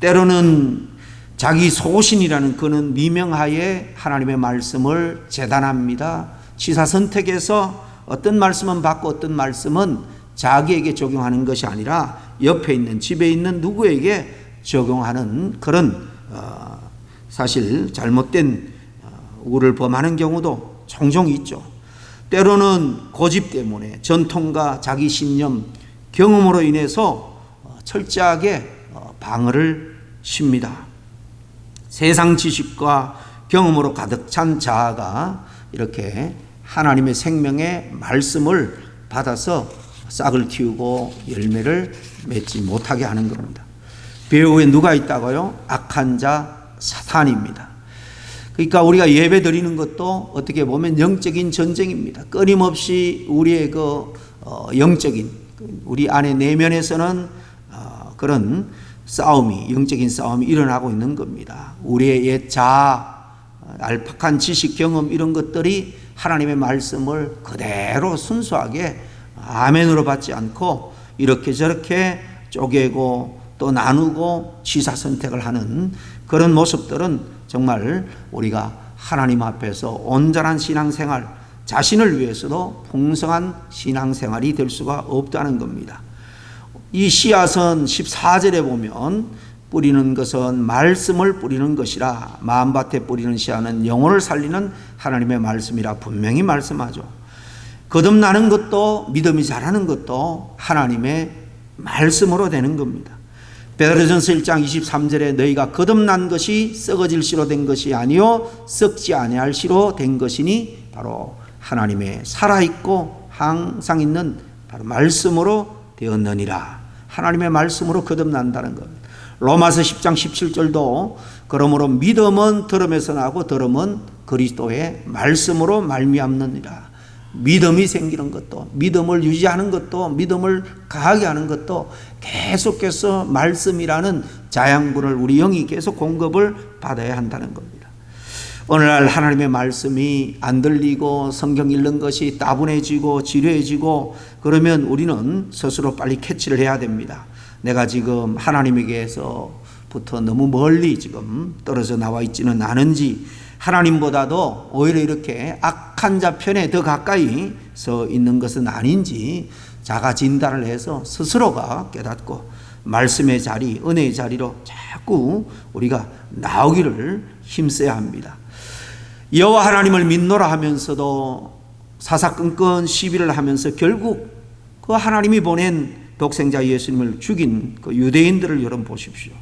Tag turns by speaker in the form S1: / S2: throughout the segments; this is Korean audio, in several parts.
S1: 때로는 자기 소신이라는 그는 미명하에 하나님의 말씀을 재단합니다. 취사 선택에서 어떤 말씀은 받고 어떤 말씀은 자기에게 적용하는 것이 아니라 옆에 있는 집에 있는 누구에게 적용하는 그런 어, 사실 잘못된 어, 우를 범하는 경우도 종종 있죠. 때로는 고집 때문에 전통과 자기 신념, 경험으로 인해서 어, 철저하게 어, 방어를 쉽니다. 세상 지식과 경험으로 가득 찬 자아가 이렇게 하나님의 생명의 말씀을 받아서 싹을 틔우고 열매를 맺지 못하게 하는 겁니다. 배후에 누가 있다고요? 악한 자 사탄입니다. 그러니까 우리가 예배 드리는 것도 어떻게 보면 영적인 전쟁입니다. 끊임없이 우리의 그 어, 영적인 우리 안에 내면에서는 어, 그런 싸움이 영적인 싸움이 일어나고 있는 겁니다. 우리의 옛 자아, 알팍한 지식 경험 이런 것들이 하나님의 말씀을 그대로 순수하게 아멘으로 받지 않고 이렇게 저렇게 쪼개고 또 나누고 취사 선택을 하는 그런 모습들은 정말 우리가 하나님 앞에서 온전한 신앙생활 자신을 위해서도 풍성한 신앙생활이 될 수가 없다는 겁니다. 이 씨앗은 14절에 보면 뿌리는 것은 말씀을 뿌리는 것이라 마음밭에 뿌리는 씨앗은 영혼을 살리는 하나님의 말씀이라 분명히 말씀하죠. 거듭나는 것도 믿음이 자라는 것도 하나님의 말씀으로 되는 겁니다. 베드로전서 1장 23절에 너희가 거듭난 것이 썩어질 시로 된 것이 아니요 썩지 아니할 시로 된 것이니 바로 하나님의 살아 있고 항상 있는 바로 말씀으로 되었느니라. 하나님의 말씀으로 거듭난다는 것. 로마서 10장 17절도 그러므로 믿음은 들음에서 나고 들음은 그리스도의 말씀으로 말미암느니라. 믿음이 생기는 것도 믿음을 유지하는 것도 믿음을 강하게 하는 것도 계속해서 말씀이라는 자양분을 우리 영이 계속 공급을 받아야 한다는 겁니다. 오늘날 하나님의 말씀이 안 들리고 성경 읽는 것이 따분해지고 지루해지고 그러면 우리는 스스로 빨리 캐치를 해야 됩니다. 내가 지금 하나님에게서부터 너무 멀리 지금 떨어져 나와 있지는 않은지 하나님보다도 오히려 이렇게 악한 자 편에 더 가까이 서 있는 것은 아닌지 자가 진단을 해서 스스로가 깨닫고 말씀의 자리, 은혜의 자리로 자꾸 우리가 나오기를 힘써야 합니다. 여호와 하나님을 믿노라 하면서도 사사건건 시비를 하면서 결국 그 하나님이 보낸 독생자 예수님을 죽인 그 유대인들을 여러분 보십시오.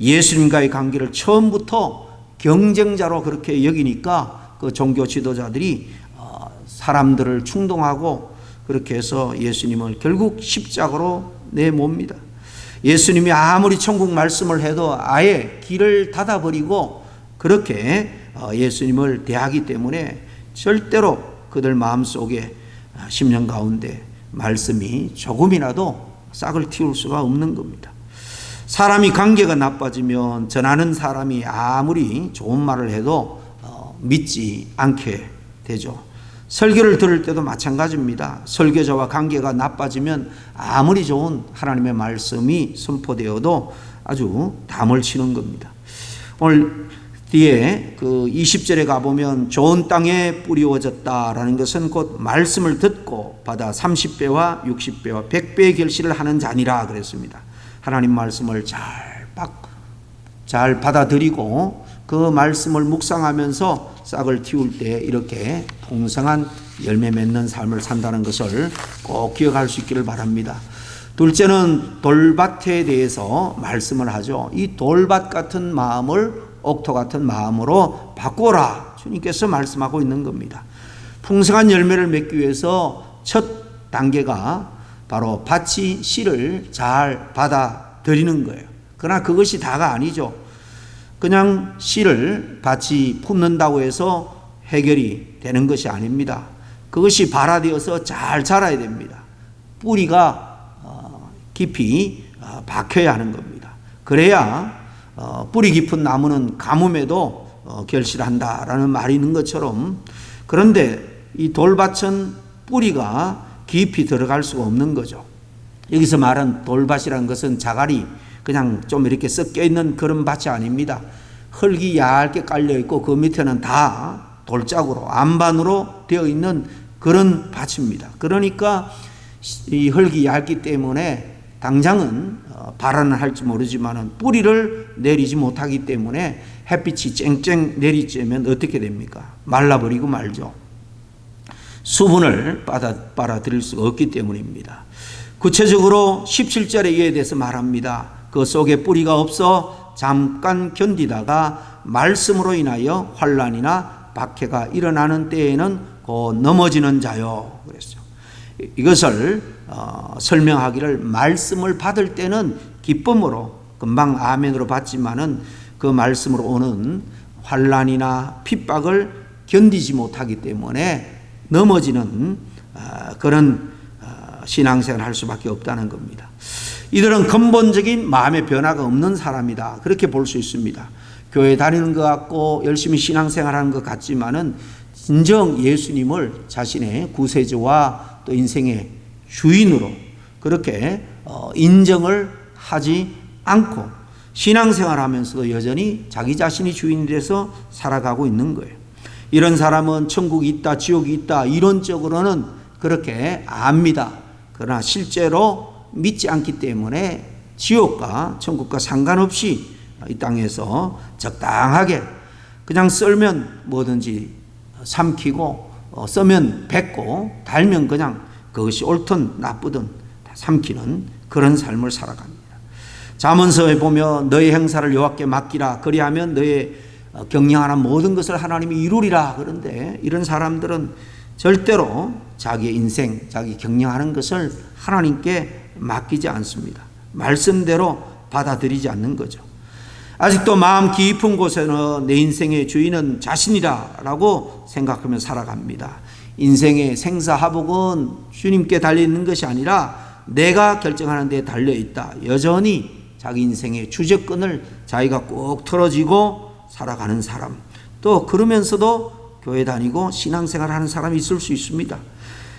S1: 예수님과의 관계를 처음부터 경쟁자로 그렇게 여기니까 그 종교 지도자들이 어, 사람들을 충동하고 그렇게 해서 예수님을 결국 십자가로 내몹니다. 예수님이 아무리 천국 말씀을 해도 아예 길을 닫아버리고 그렇게 어, 예수님을 대하기 때문에 절대로 그들 마음속에 심령 가운데 말씀이 조금이라도 싹을 틔울 수가 없는 겁니다. 사람이 관계가 나빠지면 전하는 사람이 아무리 좋은 말을 해도 어, 믿지 않게 되죠. 설교를 들을 때도 마찬가지입니다. 설교자와 관계가 나빠지면 아무리 좋은 하나님의 말씀이 선포되어도 아주 담을 치는 겁니다. 오늘 뒤에 그 20절에 가보면 좋은 땅에 뿌리워졌다라는 것은 곧 말씀을 듣고 받아 30배와 60배와 100배의 결실을 하는 자니라 그랬습니다. 하나님 말씀을 잘, 잘 받아들이고 그 말씀을 묵상하면서 싹을 틔울 때 이렇게 풍성한 열매 맺는 삶을 산다는 것을 꼭 기억할 수 있기를 바랍니다. 둘째는 돌밭에 대해서 말씀을 하죠. 이 돌밭 같은 마음을 옥토 같은 마음으로 바꾸라. 주님께서 말씀하고 있는 겁니다. 풍성한 열매를 맺기 위해서 첫 단계가 바로 밭이 씨를 잘 받아들이는 거예요. 그러나 그것이 다가 아니죠. 그냥 씨를 밭이 품는다고 해서 해결이 되는 것이 아닙니다. 그것이 발화되어서 잘 자라야 됩니다. 뿌리가 어, 깊이 어, 박혀야 하는 겁니다. 그래야 어, 뿌리 깊은 나무는 가뭄에도 결실한다라는 말이 있는 것처럼 그런데 이 돌밭은 뿌리가 깊이 들어갈 수가 없는 거죠. 여기서 말한 돌밭이라는 것은 자갈이 그냥 좀 이렇게 섞여 있는 그런 밭이 아닙니다. 흙이 얇게 깔려 있고 그 밑에는 다 돌짝으로 안반으로 되어 있는 그런 밭입니다. 그러니까 이 흙이 얇기 때문에 당장은 어, 발안을 할지 모르지만은 뿌리를 내리지 못하기 때문에 햇빛이 쨍쨍 내리쬐면 어떻게 됩니까? 말라버리고 말죠. 수분을 빨아, 빨아들일 수가 없기 때문입니다. 구체적으로 17절에 이에 대해서 말합니다. 그 속에 뿌리가 없어 잠깐 견디다가 말씀으로 인하여 환란이나 박해가 일어나는 때에는 곧 넘어지는 자요. 그랬어요. 이것을 어, 설명하기를 말씀을 받을 때는 기쁨으로 금방 아멘으로 받지만은 그 말씀으로 오는 환란이나 핍박을 견디지 못하기 때문에 넘어지는 어, 그런 어, 신앙생활을 할 수밖에 없다는 겁니다. 이들은 근본적인 마음의 변화가 없는 사람이다. 그렇게 볼 수 있습니다. 교회 다니는 것 같고 열심히 신앙생활 하는 것 같지만은 진정 예수님을 자신의 구세주와 또 인생의 주인으로 그렇게 어, 인정을 하지 않고 신앙생활 하면서도 여전히 자기 자신이 주인이 돼서 살아가고 있는 거예요. 이런 사람은 천국이 있다, 지옥이 있다, 이론적으로는 그렇게 압니다. 그러나 실제로 믿지 않기 때문에 지옥과 천국과 상관없이 이 땅에서 적당하게 그냥 썰면 뭐든지 삼키고 어, 써면 뱉고 달면 그냥 그것이 옳든 나쁘든 다 삼키는 그런 삶을 살아갑니다. 자문서에 보면 너의 행사를 여호와께 맡기라 그리하면 너의 어, 경영하는 모든 것을 하나님이 이루리라 그런데 이런 사람들은 절대로 자기의 인생, 자기 경영하는 것을 하나님께 맡기지 않습니다. 말씀대로 받아들이지 않는 거죠. 아직도 마음 깊은 곳에는 내 인생의 주인은 자신이다라고 생각하며 살아갑니다. 인생의 생사하복은 주님께 달려 있는 것이 아니라 내가 결정하는 데 달려 있다. 여전히 자기 인생의 주제권을 자기가 꼭 털어지고 살아가는 사람. 또 그러면서도 교회 다니고 신앙생활 하는 사람이 있을 수 있습니다.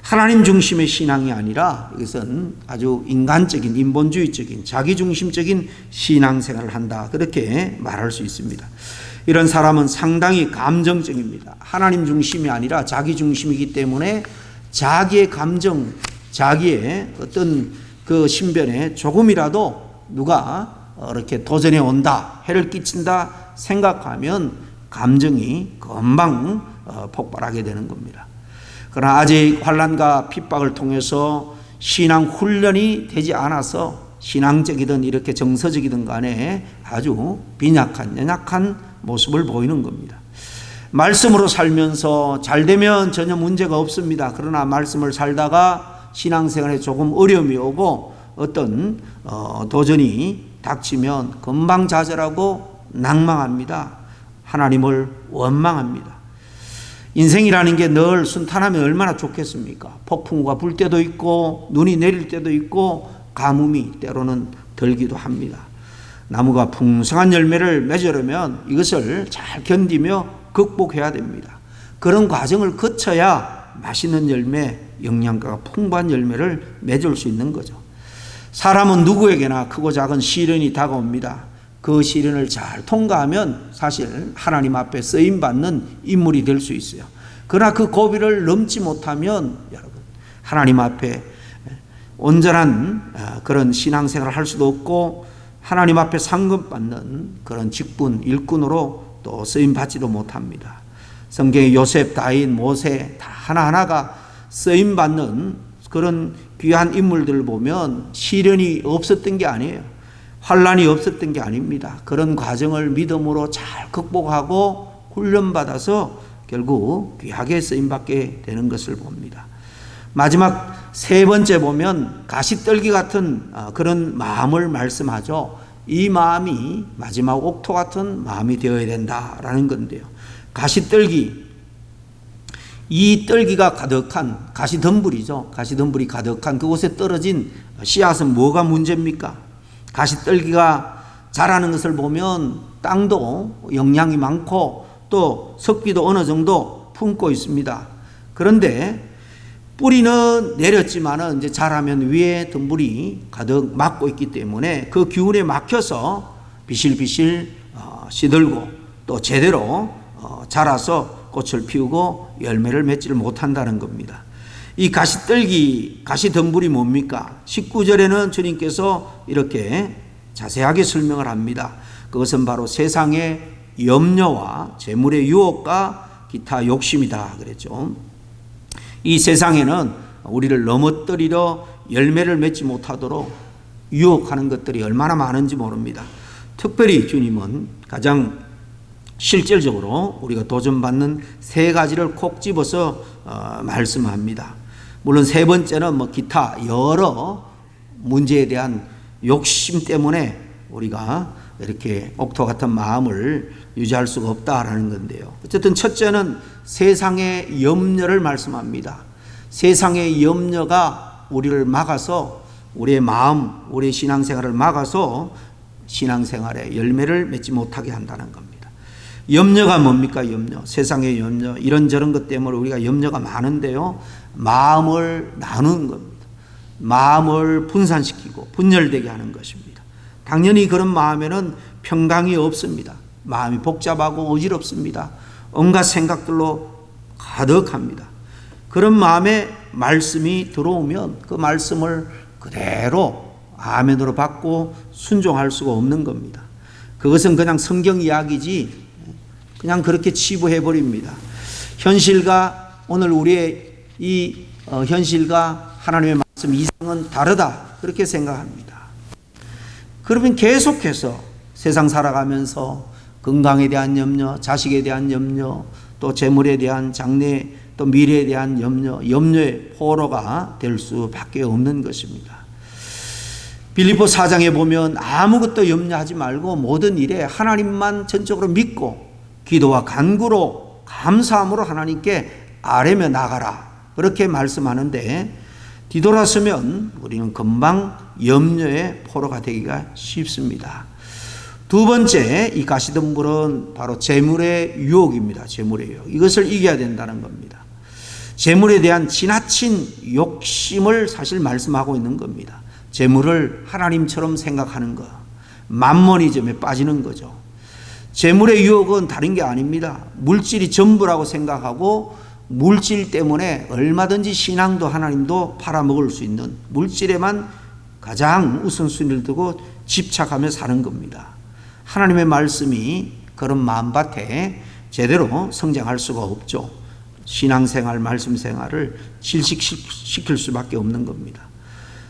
S1: 하나님 중심의 신앙이 아니라 이것은 아주 인간적인 인본주의적인 자기중심적인 신앙생활을 한다 그렇게 말할 수 있습니다. 이런 사람은 상당히 감정적입니다. 하나님 중심이 아니라 자기 중심이기 때문에 자기의 감정, 자기의 어떤 그 신변에 조금이라도 누가 이렇게 도전해 온다, 해를 끼친다 생각하면 감정이 금방 어, 폭발하게 되는 겁니다. 그러나 아직 환란과 핍박을 통해서 신앙 훈련이 되지 않아서 신앙적이든 이렇게 정서적이든 간에 아주 빈약한 연약한 모습을 보이는 겁니다. 말씀으로 살면서 잘 되면 전혀 문제가 없습니다. 그러나 말씀을 살다가 신앙생활에 조금 어려움이 오고 어떤 어, 도전이 닥치면 금방 좌절하고 낭망합니다. 하나님을 원망합니다. 인생이라는 게 늘 순탄하면 얼마나 좋겠습니까? 폭풍과 불 때도 있고 눈이 내릴 때도 있고 가뭄이 때로는 들기도 합니다. 나무가 풍성한 열매를 맺으려면 이것을 잘 견디며 극복해야 됩니다. 그런 과정을 거쳐야 맛있는 열매, 영양가가 풍부한 열매를 맺을 수 있는 거죠. 사람은 누구에게나 크고 작은 시련이 다가옵니다. 그 시련을 잘 통과하면 사실 하나님 앞에 쓰임 받는 인물이 될 수 있어요. 그러나 그 고비를 넘지 못하면 여러분 하나님 앞에 온전한 아, 그런 신앙생활을 할 수도 없고 하나님 앞에 상급 받는 그런 직분 일꾼으로 또 쓰임 받지도 못합니다. 성경의 요셉, 다윗, 모세 다 하나하나가 쓰임 받는 그런 귀한 인물들을 보면 시련이 없었던 게 아니에요. 환란이 없었던 게 아닙니다. 그런 과정을 믿음으로 잘 극복하고 훈련받아서 결국 귀하게 쓰임 받게 되는 것을 봅니다. 마지막 세 번째 보면 가시떨기 같은 어, 그런 마음을 말씀하죠. 이 마음이 마지막 옥토 같은 마음이 되어야 된다라는 건데요. 가시떨기 이 떨기가 가득한 가시덤불이죠. 가시덤불이 가득한 그곳에 떨어진 씨앗은 뭐가 문제입니까? 가시떨기가 자라는 것을 보면 땅도 영양이 많고 또 습기도 어느 정도 품고 있습니다. 그런데 뿌리는 내렸지만은 이제 자라면 위에 덤불이 가득 막고 있기 때문에 그 기운에 막혀서 비실비실 어, 시들고 또 제대로 어, 자라서 꽃을 피우고 열매를 맺지를 못한다는 겁니다. 이 가시떨기, 가시덤불이 뭡니까? 19절에는 주님께서 이렇게 자세하게 설명을 합니다. 그것은 바로 세상의 염려와 재물의 유혹과 기타 욕심이다 그랬죠. 이 세상에는 우리를 넘어뜨리려 열매를 맺지 못하도록 유혹하는 것들이 얼마나 많은지 모릅니다. 특별히 주님은 가장 실질적으로 우리가 도전받는 세 가지를 콕 집어서 어, 말씀합니다. 물론 세 번째는 뭐 기타 여러 문제에 대한 욕심 때문에 우리가 이렇게 옥토 같은 마음을 유지할 수가 없다라는 건데요. 어쨌든 첫째는 세상의 염려를 말씀합니다. 세상의 염려가 우리를 막아서 우리의 마음, 우리의 신앙생활을 막아서 신앙생활에 열매를 맺지 못하게 한다는 겁니다. 염려가 뭡니까? 염려. 세상의 염려. 이런저런 것 때문에 우리가 염려가 많은데요. 마음을 나누는 겁니다. 마음을 분산시키고 분열되게 하는 것입니다. 당연히 그런 마음에는 평강이 없습니다. 마음이 복잡하고 어지럽습니다. 온갖 생각들로 가득합니다. 그런 마음에 말씀이 들어오면 그 말씀을 그대로 아멘으로 받고 순종할 수가 없는 겁니다. 그것은 그냥 성경 이야기지 그냥 그렇게 치부해 버립니다. 현실과 오늘 우리의 이 어, 현실과 하나님의 말씀 이상은 다르다 그렇게 생각합니다. 그러면 계속해서 세상 살아가면서 건강에 대한 염려, 자식에 대한 염려, 또 재물에 대한 장래, 또 미래에 대한 염려, 염려의 포로가 될 수밖에 없는 것입니다. 빌리포 4장에 보면 아무것도 염려하지 말고 모든 일에 하나님만 전적으로 믿고 기도와 간구로 감사함으로 하나님께 아뢰며 나가라. 그렇게 말씀하는데 뒤돌아서면 우리는 금방 염려의 포로가 되기가 쉽습니다. 두 번째 이 가시덤불은 바로 재물의 유혹입니다. 재물의 유혹. 이것을 이겨야 된다는 겁니다. 재물에 대한 지나친 욕심을 사실 말씀하고 있는 겁니다. 재물을 하나님처럼 생각하는 것. 만머니즘에 빠지는 거죠. 재물의 유혹은 다른 게 아닙니다. 물질이 전부라고 생각하고 물질 때문에 얼마든지 신앙도 하나님도 팔아먹을 수 있는 물질에만 가장 우선순위를 두고 집착하며 사는 겁니다. 하나님의 말씀이 그런 마음밭에 제대로 성장할 수가 없죠. 신앙생활, 말씀생활을 질식시킬 수밖에 없는 겁니다.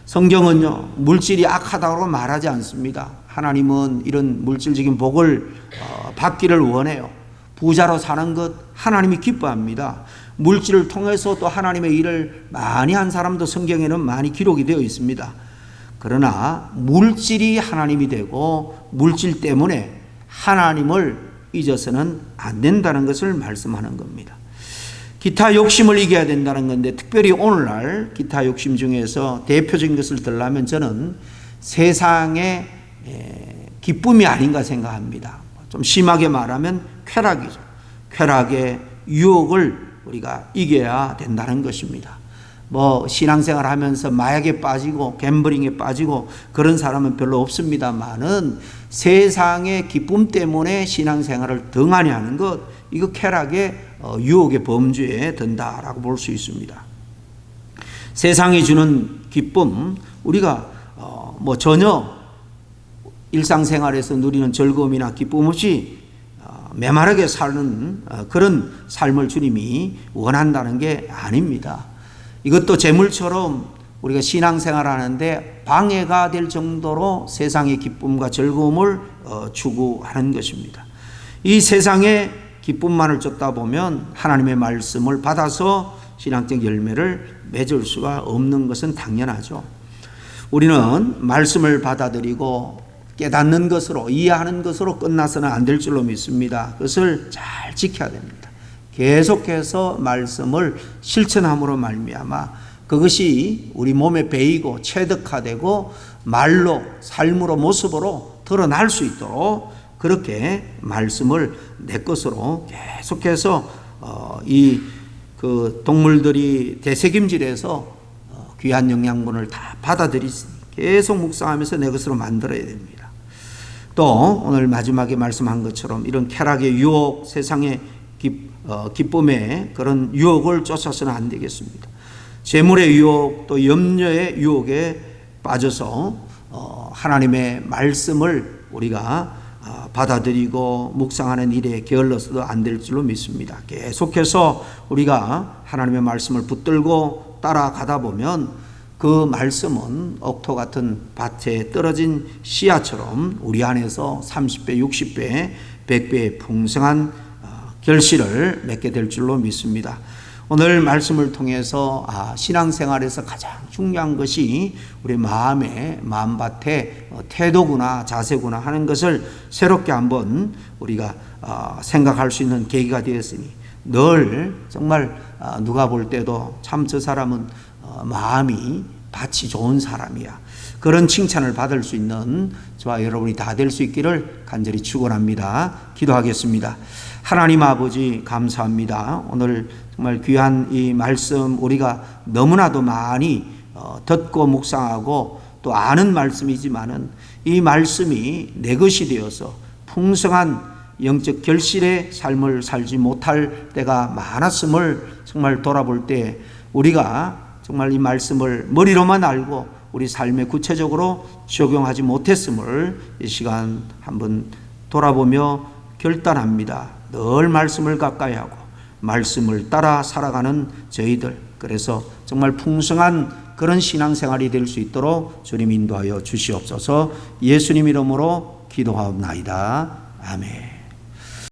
S1: 성경은요, 물질이 악하다고 말하지 않습니다. 하나님은 이런 물질적인 복을 어, 받기를 원해요. 부자로 사는 것 하나님이 기뻐합니다. 물질을 통해서 또 하나님의 일을 많이 한 사람도 성경에는 많이 기록이 되어 있습니다. 그러나 물질이 하나님이 되고 물질 때문에 하나님을 잊어서는 안 된다는 것을 말씀하는 겁니다. 기타 욕심을 이겨야 된다는 건데 특별히 오늘날 기타 욕심 중에서 대표적인 것을 들라면 저는 세상의 기쁨이 아닌가 생각합니다. 좀 심하게 말하면 쾌락이죠. 쾌락의 유혹을 우리가 이겨야 된다는 것입니다. 뭐 신앙생활 하면서 마약에 빠지고 갬블링에 빠지고 그런 사람은 별로 없습니다만은 세상의 기쁨 때문에 신앙생활을 등한히 하는 것 이거 쾌락의 어, 유혹의 범주에 든다라고 볼 수 있습니다. 세상이 주는 기쁨 우리가 어, 뭐 전혀 일상생활에서 누리는 즐거움이나 기쁨 없이 어, 메마르게 사는 그런 삶을 주님이 원한다는 게 아닙니다. 이것도 재물처럼 우리가 신앙생활 하는데 방해가 될 정도로 세상의 기쁨과 즐거움을 어, 추구하는 것입니다. 이 세상의 기쁨만을 쫓다 보면 하나님의 말씀을 받아서 신앙적 열매를 맺을 수가 없는 것은 당연하죠. 우리는 말씀을 받아들이고 깨닫는 것으로 이해하는 것으로 끝나서는 안 될 줄로 믿습니다. 그것을 잘 지켜야 됩니다. 계속해서 말씀을 실천함으로 말미암아 그것이 우리 몸에 배이고 체득화되고 말로 삶으로 모습으로 드러날 수 있도록 그렇게 말씀을 내 것으로 계속해서 어, 이그 동물들이 대책임질에서 어, 귀한 영양분을 다 받아들이니 계속 묵상하면서 내 것으로 만들어야 됩니다. 또 오늘 마지막에 말씀한 것처럼 이런 쾌락의 유혹, 세상의 기, 어, 기쁨의 그런 유혹을 쫓아서는 안 되겠습니다. 재물의 유혹, 또 염려의 유혹에 빠져서 어, 하나님의 말씀을 우리가 아, 받아들이고 묵상하는 일에 게을러서도 안 될 줄로 믿습니다. 계속해서 우리가 하나님의 말씀을 붙들고 따라가다 보면 그 말씀은 옥토 같은 밭에 떨어진 씨앗처럼 우리 안에서 30배, 60배, 100배의 풍성한 어, 결실을 맺게 될 줄로 믿습니다. 오늘 말씀을 통해서 아, 신앙생활에서 가장 중요한 것이 우리 마음의 마음밭의 어, 태도구나 자세구나 하는 것을 새롭게 한번 우리가 어, 생각할 수 있는 계기가 되었으니 늘 정말 어, 누가 볼 때도 참 저 사람은 어, 마음이 밭이 좋은 사람이야. 그런 칭찬을 받을 수 있는 저와 여러분이 다 될 수 있기를 간절히 축원합니다. 기도하겠습니다. 하나님 아버지 감사합니다. 오늘 정말 귀한 이 말씀 우리가 너무나도 많이 어, 듣고 묵상하고 또 아는 말씀이지만은 이 말씀이 내 것이 되어서 풍성한 영적 결실의 삶을 살지 못할 때가 많았음을 정말 돌아볼 때 우리가 정말 이 말씀을 머리로만 알고 우리 삶에 구체적으로 적용하지 못했음을 이 시간 한번 돌아보며 결단합니다. 늘 말씀을 가까이 하고 말씀을 따라 살아가는 저희들 그래서 정말 풍성한 그런 신앙생활이 될 수 있도록 주님 인도하여 주시옵소서 예수님 이름으로 기도하옵나이다. 아멘.